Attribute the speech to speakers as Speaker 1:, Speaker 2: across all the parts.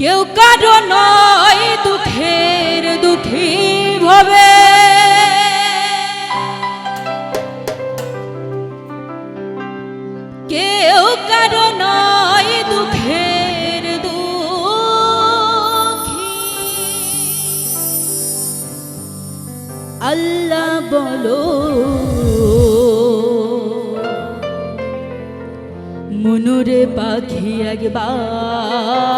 Speaker 1: কেউ কারও নয় দুঃখের দুঃখী ভবে। কেউ কারও নয় দুঃখের দুঃখী। আল্লাহ বলো, মনুরে পাখি একবার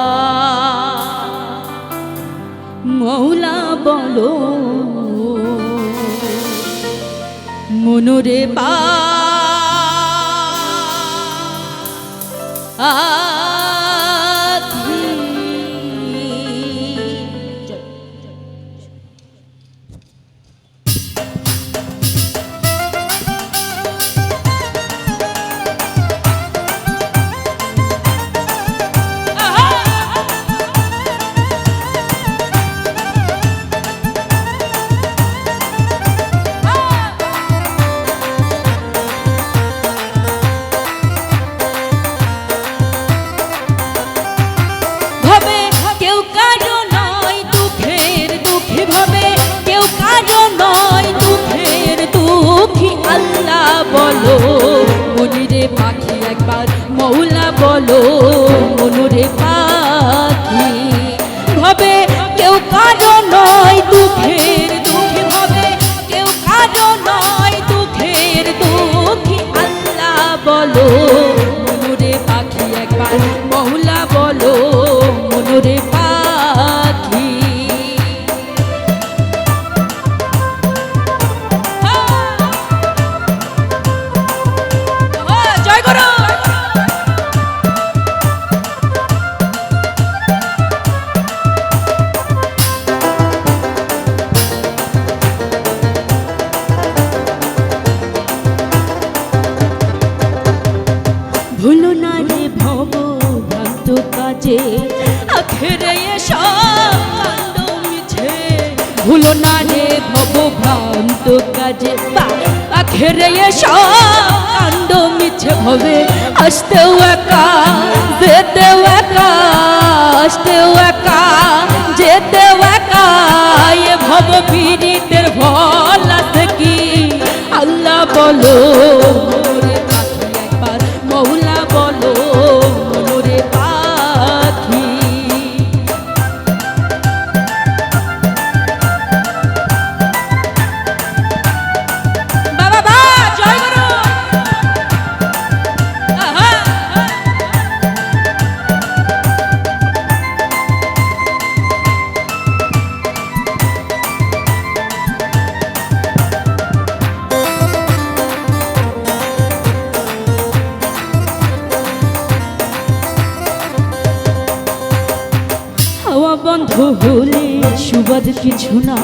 Speaker 1: মনুরে পা বলো কাজে আখেরে মিছে ভুলো না রে ভব ভ্রান্ত কাজে আখেরে সব কাণ্ড মিছে ভবে। আসতেও একা, যেতেও একা, আসতেও একা, যেতেও একা। এ ভব পীড়িতের ভল কি? আল্লাহ বলো। বন্ধ হলে সুবাদ কিছু না।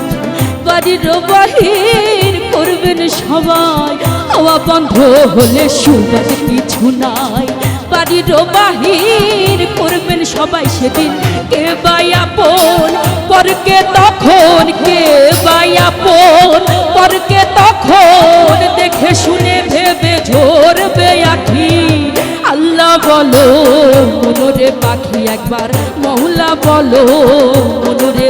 Speaker 1: বাড়ির বাহির করবেন সবাই। হাওয়া বন্ধ হলে সুবাদ কিছু নাই। বাড়ির বাহির করবেন সবাই সেদিন। কে বাই আপন? পরকে তখন কে বাই আপন? পরকে তখন দেখে শুনে ভেবে ঝরবে আখি। আল্লাহ বলো মনোরে পাখি একবার মহুলা বলো মনোরে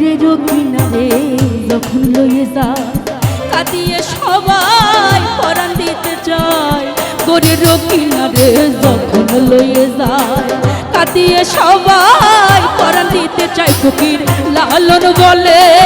Speaker 1: ঘুরে রে, যখন লয়ে যা। কাটিয়ে সবাই পরাণ দিতে চায়। গরের কিনারে যখন লয়ে যায় কাটিয়ে সবাই পরাণ দিতে চায় ফকির, লালন বলে।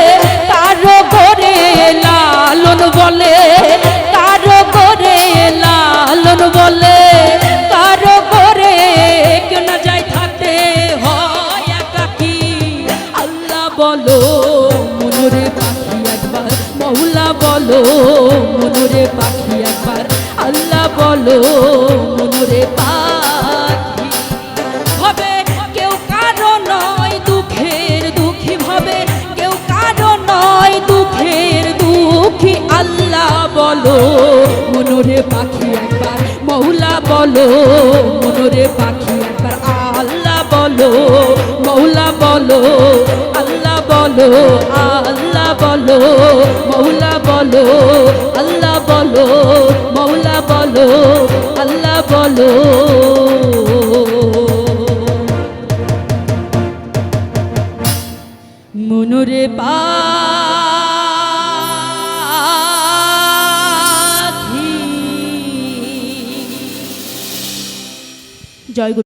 Speaker 1: বলো মনোরে পাখি একবার আল্লাহ বলো মনোরে পাখি। হবে কেউ কারও নয় দুঃখের দুঃখী। ভাবে, কেউ কারও নয় দুঃখের দুঃখী। আল্লাহ বলো মনোরে পাখি একবার মৌলা বলো মনোরে পাখি একবার আল্লাহ বলো, মৌলা বলো, আল্লাহ বলো, আল্লাহ বলো মৌলা বলো আল্লাহ বলো মৌলা বলো আল্লাহ বলো। মনোরে পাখি। জয়